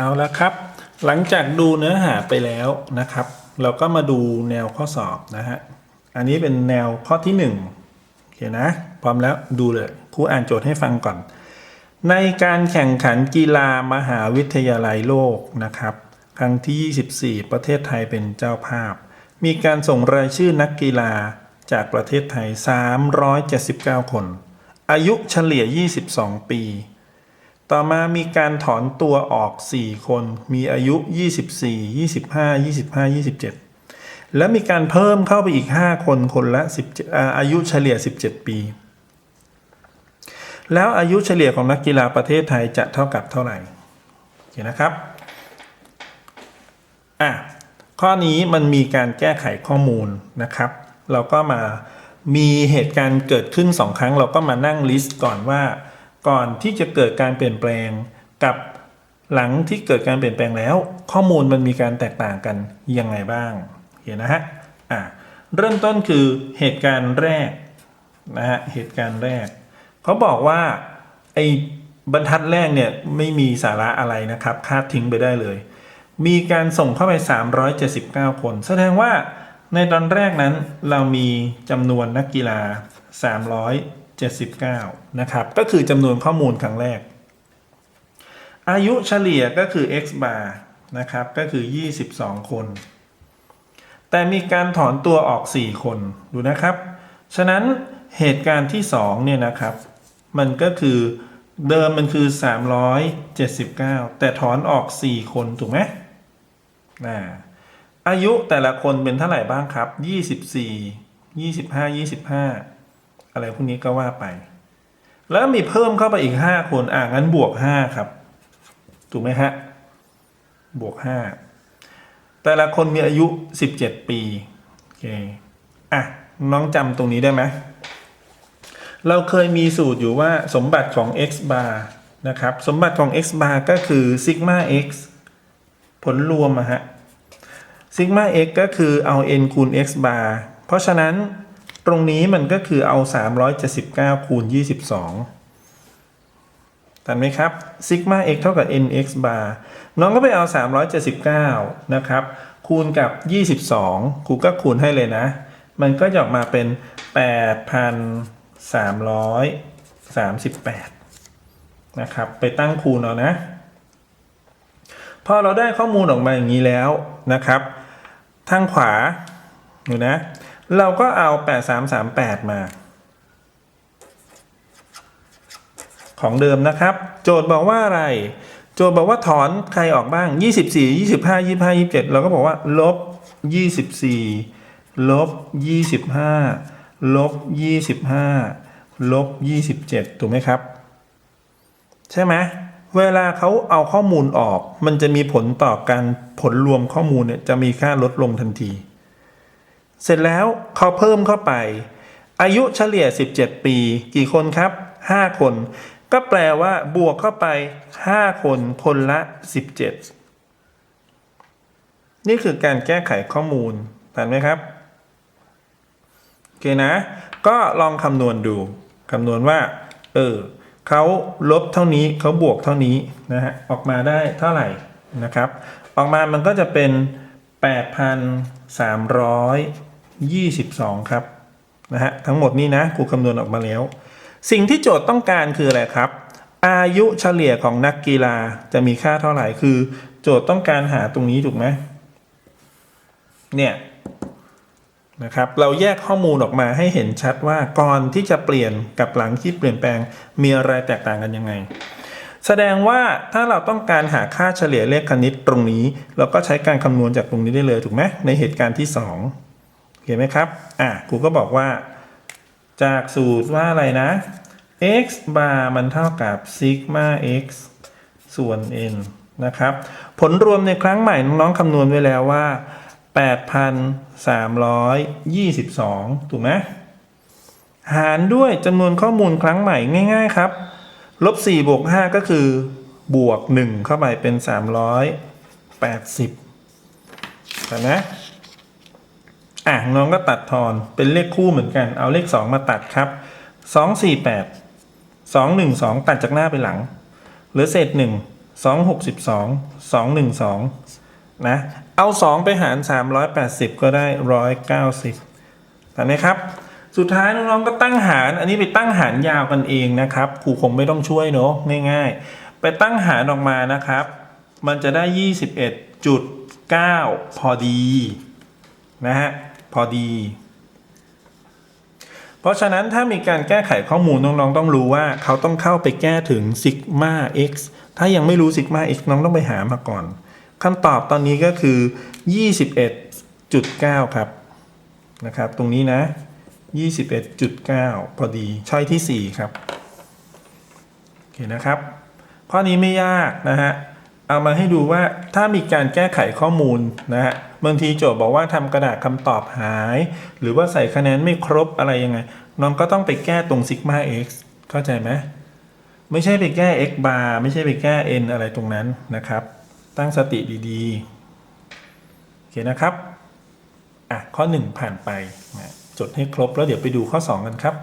เอาละครับ หลังจากดูเนื้อหาไปแล้วนะครับ เราก็มาดูแนวข้อสอบนะฮะ อันนี้เป็นแนวข้อที่หนึ่งโอเคนะ พร้อมแล้วดูเลยครูอ่านโจทย์ให้ฟังก่อน ในการแข่งขันกีฬามหาวิทยาลัยโลกนะครับ ครั้งที่ 24 ประเทศไทยเป็นเจ้าภาพ มีการส่งรายชื่อนักกีฬาจากประเทศไทย 379 คน อายุเฉลี่ย 22 ปี ต่อมามีการถอนตัวออก 4 คน มีอายุ 24 25 25 27 และมีการเพิ่มเข้าไปอีก 5 คน คนละ10อ่าอายุเฉลี่ย 17 ปี แล้วอายุเฉลี่ยของนักกีฬาประเทศไทยจะเท่ากับเท่าไหร่โอเคนะครับ อะ ข้อนี้มันมีการแก้ไขข้อมูลนะครับ เราก็มามีเหตุการณ์เกิดขึ้นสองครั้ง เราก็มานั่งลิสต์ก่อนว่า ก่อนที่จะเกิดการเปลี่ยนแปลงกับหลังที่เกิดการเปลี่ยนแปลงแล้ว ข้อมูลมันมีการแตกต่างกันยังไงบ้างเห็นนะฮะอะเริ่มต้นคือเหตุการณ์แรกนะฮะเหตุการณ์แรกเขาบอกว่าไอ้บรรทัดแรกเนี่ยไม่มีสาระอะไรนะครับคาดทิ้งไปได้เลย มีการส่งเข้าไป 379 คน แสดงว่าในตอนแรกนั้นเรามีจำนวนนักกีฬา 79 นะครับ ก็คือจำนวนข้อมูลครั้งแรก อายุเฉลี่ยก็คือ x bar นะครับ ก็คือ 22 คน แต่มีการถอนตัวออก 4 คน ดูนะครับ ฉะนั้นเหตุการณ์ที่ 2 เนี่ยนะครับ มันก็คือเดิมมันคือ 379 แต่ถอนออก 4 คนถูกไหมนะอายุแต่ละคนเป็นเท่าไหร่บ้างครับ 24 25 25 อะไรพวกนี้ก็ว่าไป แล้วมีเพิ่มเข้าไปอีก5คนอ่างั้นบวก5ครับ ถูกไหมฮะ บวก5แต่ละคนมีอายุ17ปีโอเคอะน้องจำตรงนี้ได้ไหมเราเคยมีสูตรอยู่ว่าสมบัติของ x bar นะครับ สมบัติของ x bar ก็คือ sigma x ผลรวมอะฮะ sigma x ก็คือเอา n คูณ x bar เพราะฉะนั้น ตรงนี้มันก็คือเอา 379 คูณ 22ทันไหมครับ sigma x เท่ากับ nx bar น้องก็ไปเอา 379 นะครับ คูณกับ 22ครูก็คูณให้เลยนะ มันก็จะออกมาเป็น 8,338 นะครับ ไปตั้งคูณเอานะ พอเราได้ข้อมูลออกมาอย่างนี้แล้วนะครับ ทางขวาดูนะ เราก็เอา8338มา ของเดิมนะครับ โจทย์บอกว่าอะไร โจทย์บอกว่าถอนใครออกบ้าง 24 25 25 27 เราก็บอกว่า ลบ 24 ลบ 25 ลบ 25 ลบ 27 ถูกไหมครับ ใช่ไหมเวลาเขาเอาข้อมูลออก มันจะมีผลต่อการผลรวมข้อมูลเนี่ยจะมีค่าลดลงทันที เสร็จแล้วเขาเพิ่มเข้าไป อายุเฉลี่ย 17 ปี กี่คนครับ 5 คน ก็แปลว่าบวกเข้าไป 5 คน คนละ 17 นี่คือการแก้ไขข้อมูลทันไหมครับ โอเคนะ ก็ลองคำนวณดูคำนวณว่า เออเขาลบเท่านี้เขาบวกเท่านี้นะฮะออกมาได้เท่าไหร่นะครับ ออกมามันก็จะเป็น 8,300 22 ครับนะฮะทั้งหมดนี้นะครูคำนวณออกมาแล้ว สิ่งที่โจทย์ต้องการคืออะไรครับ อายุเฉลี่ยของนักกีฬาจะมีค่าเท่าไหร่คือ โจทย์ต้องการหาตรงนี้ถูกไหมเนี่ยนะครับเราแยกข้อมูลออกมาให้เห็นชัดว่าก่อนที่จะเปลี่ยนกับหลังที่เปลี่ยนแปลงมีอะไรแตกต่างกันยังไง แสดงว่าถ้าเราต้องการหาค่าเฉลี่ยเลขคณิตตรงนี้ เราก็ใช้การคำนวณจากตรงนี้ได้เลยถูกไหมในเหตุการณ์ที่ 2 เห็นไหมครับ อะครูก็บอกว่า จากสูตรว่าอะไรนะ x bar มันเท่ากับ sigma x ส่วน n นะครับ ผลรวมในครั้งใหม่น้องๆคำนวณไว้แล้วว่า 8,322 ถูกไหมหารด้วยจำนวนข้อมูลครั้งใหม่ง่าย ๆ ครับลบ4บวก5ก็คือบวก 1 เข้าไปเป็น 380เห็นไหม อะน้องก็ตัดทอนเป็นเลขคู่เหมือนกัน เอาเลข 2 มาตัดครับ 248 212 ตัดจากหน้าไปหลัง เหลือเศษ 1 262 212 นะ เอา 2 ไปหาร 380 ก็ได้ 190ถูกไหมครับ สุดท้ายน้องๆก็ตั้งหาร อันนี้ไปตั้งหารยาวกันเองนะครับครูคงไม่ต้องช่วยเนาะง่ายๆ ไปตั้งหารออกมานะครับ มันจะได้ 21.9 พอดีนะฮะ พอดี เพราะฉะนั้นถ้ามีการแก้ไขข้อมูลน้องๆ ต้องรู้ว่าเขาต้องเข้าไปแก้ถึงซิกมา x ถ้ายังไม่รู้ซิกมา x น้องต้องไปหามาก่อนคำตอบตอนนี้ก็คือ 21.9 ครับนะครับ ตรงนี้นะ 21.9 พอดีช้อยที่ 4 ครับ โอเคนะครับ ข้อนี้ไม่ยากนะฮะ เอามาให้ดูว่าถ้ามีการแก้ไขข้อมูลนะฮะบางทีโจทย์บอกว่าทำกระดาษคำตอบหาย หรือว่าใส่คะแนนไม่ครบอะไรยังไง น้องก็ต้องไปแก้ตรงซิกมา x เข้าใจไหมไม่ใช่ไปแก้ x bar ไม่ใช่ไปแก้ n อะไรตรงนั้นนะครับ ตั้งสติดีๆโอเคนะครับอะข้อ 1 ผ่านไปนะจดให้ครบแล้วเดี๋ยวไปดูข้อ 2 กันครับ